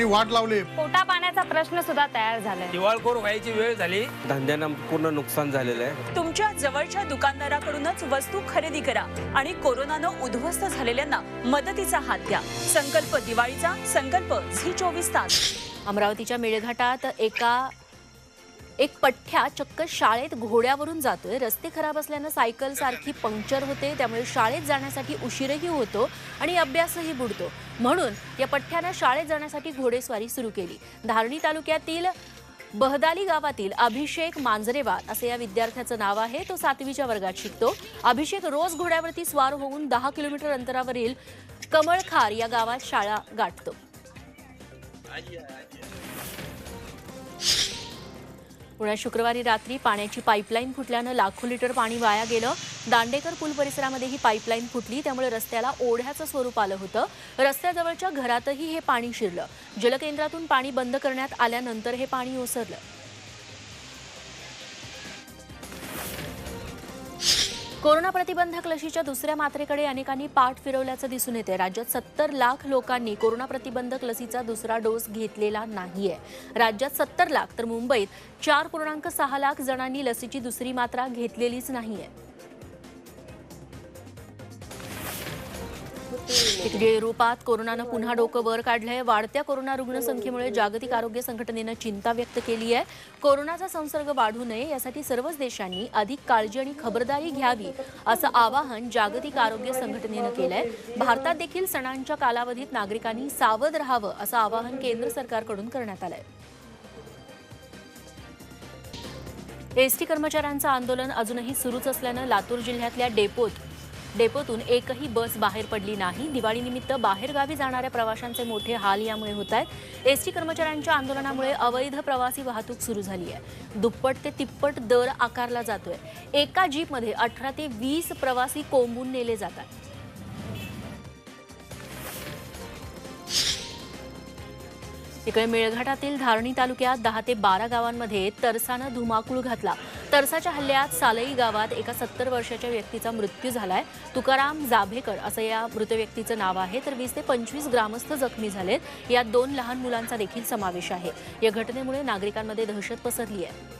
लोकांनी वाट लावली. पोटा पाण्याचा प्रश्न सुद्धा तयार झालाय. दिवाळखोर व्हायची वेळ झाली. धंद्यानं पूर्ण नुकसान झालेलं आहे. तुमच्या जवळच्या दुकानदाराकडूनच वस्तू खरेदी करा आणि कोरोनानं उद्ध्वस्त झालेल्यांना मदतीचा हात द्या. संकल्प दिवाळीचा संकल्प झी चोवीस तास. अमरावतीच्या मेळघाटात एका एक पठ्ठ्या चक्क शाळेत घोड्यावरून जातोय. रस्ते खराब असल्यानं सायकल सारखी पंक्चर होते त्यामुळे शाळेत जाण्यासाठी उशीरही होतो आणि अभ्यासही बुडतो. म्हणून या पठ्ठ्यानं शाळेत जाण्यासाठी घोडेस्वारी सुरू केली. धारणी तालुक्यातील बहदाली गावातील अभिषेक मांजरेवार असे या विद्यार्थ्याचं नाव आहे. तो सातवीच्या वर्गात शिकतो. अभिषेक रोज घोड्यावरती स्वार होऊन दहा किलोमीटर अंतरावरील कमळखार या गावात शाळा गाठतो. पुण्यात शुक्रवारी रात्री पाण्याची पाईपलाईन फुटल्यानं लाखो लिटर पाणी वाया गेलं. दांडेकर पूल परिसरामध्ये ही पाईपलाईन फुटली त्यामुळे रस्त्याला ओढ्याचं स्वरूप आलं होतं. रस्त्याजवळच्या घरातही हे पाणी शिरलं. जलकेंद्रातून पाणी बंद करण्यात आल्यानंतर हे पाणी ओसरलं. कोरोना प्रतिबंधक लशीच्या दुसऱ्या मात्रेकडे अनेकांनी पाठ फिरवल्याचं दिसून येते राज्यात सत्तर लाख लोकांनी कोरोना प्रतिबंधक लसीचा दुसरा डोस घेतलेला नाहीये. राज्यात सत्तर लाख तर मुंबईत चार पूर्णांक सहा लाख जणांनी लसीची दुसरी मात्रा घेतलेलीच नाहीये. इकडे युरोपात कोरोनानं पुन्हा डोकं वर काढलंय. वाढत्या कोरोना रुग्णसंख्येमुळे जागतिक आरोग्य संघटनेनं चिंता व्यक्त केली आहे. कोरोनाचा संसर्ग वाढू नये यासाठी सर्वच देशांनी अधिक काळजी आणि खबरदारी घ्यावी असं आवाहन जागतिक आरोग्य संघटनेनं केलंय. भारतात देखील सणांच्या कालावधीत नागरिकांनी सावध राहावं असं आवाहन केंद्र सरकारकडून करण्यात आलंय. एसटी कर्मचाऱ्यांचं आंदोलन अजूनही सुरूच असल्यानं लातूर जिल्ह्यातल्या डेपोत डेपोतून एकही बस बाहेर पडली नाही. दिवाळीनिमित्त बाहेरगावी जाणाऱ्या प्रवाशांचे मोठे हाल यामुळे होत आहेत. एसटी कर्मचाऱ्यांच्या आंदोलनामुळे अवैध प्रवासी वाहतूक सुरू झाली आहे. दुप्पट ते तिप्पट दर आकारला जातोय. एका जीपमध्ये अठरा ते वीस प्रवासी कोंबून नेले जातात. इकडे मेळघाटातील धारणी तालुक्यात दहा ते बारा गावांमध्ये तरसानं धुमाकूळ घातला. तरसाच्या हल्ल्यात सालई गावात एका सत्तर वर्षाच्या व्यक्तीचा मृत्यू झालाय. तुकाराम जाभेकर असं या मृत व्यक्तीचं नाव आहे. तर वीस ते पंचवीस ग्रामस्थ जखमी झालेत. यात दोन लहान मुलांचा देखील समावेश आहे. या घटनेमुळे नागरिकांमध्ये दहशत पसरली आहे.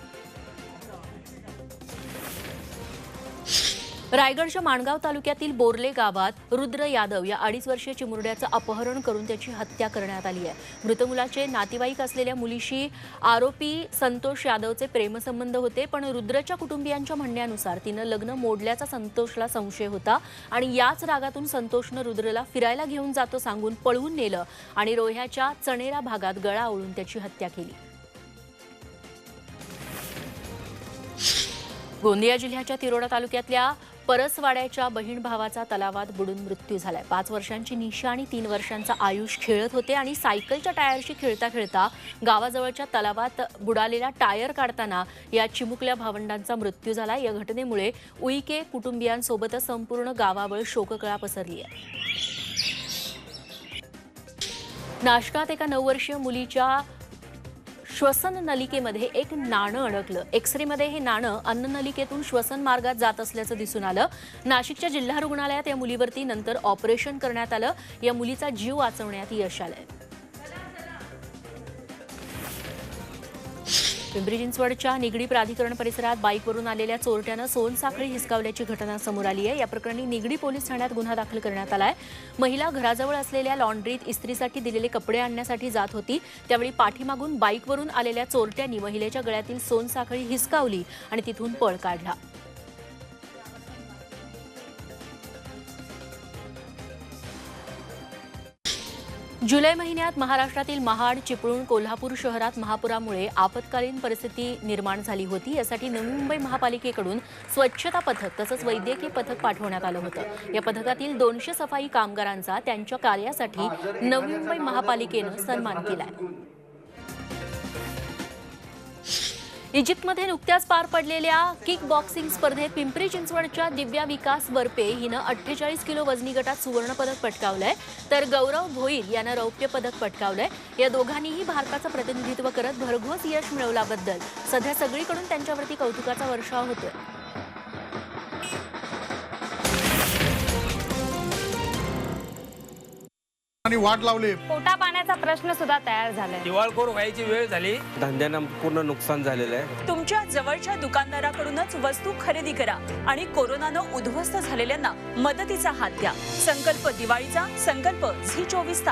रायगडच्या माणगाव तालुक्यातील बोर्ले गावात रुद्र यादव या अडीच वर्षीय चिमुरड्याचं अपहरण करून त्याची हत्या करण्यात आली आहे. मृत मुलाचे नातेवाईक असलेल्या मुलीशी आरोपी संतोष यादवचे प्रेमसंबंध होते पण रुद्रच्या कुटुंबियांच्या म्हणण्यानुसार तिनं लग्न मोडल्याचा संतोषला संशय होता आणि याच रागातून संतोषनं रुद्रला फिरायला घेऊन जातो सांगून पळवून नेलं आणि रोह्याच्या चणेरा भागात गळा ओळून त्याची हत्या केली. गोंदिया जिल्ह्याच्या तिरोडा तालुक्यातल्या परसवाड्याच्या बहीण भावाचा तलावात बुडून मृत्यू झालाय. पाच वर्षांची निशा आणि तीन वर्षांचा आयुष खेळत होते आणि सायकलच्या टायरशी खेळता खेळता गावाजवळच्या तलावात बुडालेला टायर काढताना या चिमुकल्या भावंडांचा मृत्यू झाला या घटनेमुळे उईके कुटुंबियांसोबतच संपूर्ण गावावर शोककळा पसरली आहे नाशकात एका नऊ वर्षीय मुलीच्या श्वसन नलिकेमध्ये एक नाणं अडकलं. एक्सरेमध्ये हे नाणं अन्ननलिकेतून श्वसन मार्गात जात असल्याचं दिसून आलं. नाशिकच्या जिल्हा रुग्णालयात या मुलीवरती नंतर ऑपरेशन करण्यात आलं. या मुलीचा जीव वाचवण्यात यश आलंय. पिंपरी चिंचवडच्या निगडी प्राधिकरण परिसरात बाईकवरून आलेल्या चोरट्यानं सोनसाखळी हिसकावल्याची घटना समोर आली आहे. या प्रकरणी निगडी पोलीस ठाण्यात गुन्हा दाखल करण्यात आला आहे महिला घराजवळ असलेल्या लॉन्ड्रीत इस्त्रीसाठी दिलेले कपडे आणण्यासाठी जात होती. त्यावेळी पाठीमागून बाईकवरून आलेल्या चोरट्यांनी महिलेच्या गळ्यातील सोनसाखळी हिसकावली आणि तिथून पळ काढला. जुलै महिन्यात महाराष्ट्रातील महाड चिपळूण कोल्हापूर शहरात महापुरामुळे आपत्कालीन परिस्थिती निर्माण झाली होती. यासाठी नवी मुंबई महापालिकेकडून स्वच्छता पथक तसंच वैद्यकीय पथक पाठवण्यात आलं होतं. या पथकातील दोनशे सफाई कामगारांचा त्यांच्या कार्यासाठी नवी मुंबई महापालिकेनं सन्मान केलाय. इजिप्तमध्ये नुकत्याच पार पडलेल्या किक बॉक्सिंग स्पर्धेत पिंपरी चिंचवडच्या दिव्या विकास वरपे हिनं अठ्ठेचाळीस किलो वजनी गटात सुवर्णपदक पटकावलंय. तर गौरव भोईर यानं रौप्य पदक पटकावलंय. या दोघांनीही भारताचं प्रतिनिधित्व करत भरघोस यश मिळवल्याबद्दल सध्या सगळीकडून त्यांच्यावरती कौतुकाचा वर्षाव होतोय. लोकांनी वाट लावली. पोटा पाण्याचा प्रश्न सुद्धा तयार झालाय. दिवाळखोर व्हायची वेळ झाली. धंद्यानं पूर्ण नुकसान झालेलं आहे. तुमच्या जवळच्या दुकानदाराकडूनच वस्तू खरेदी करा आणि कोरोनानं उद्ध्वस्त झालेल्यांना मदतीचा हात द्या. संकल्प दिवाळीचा संकल्प झी चोवीस तास.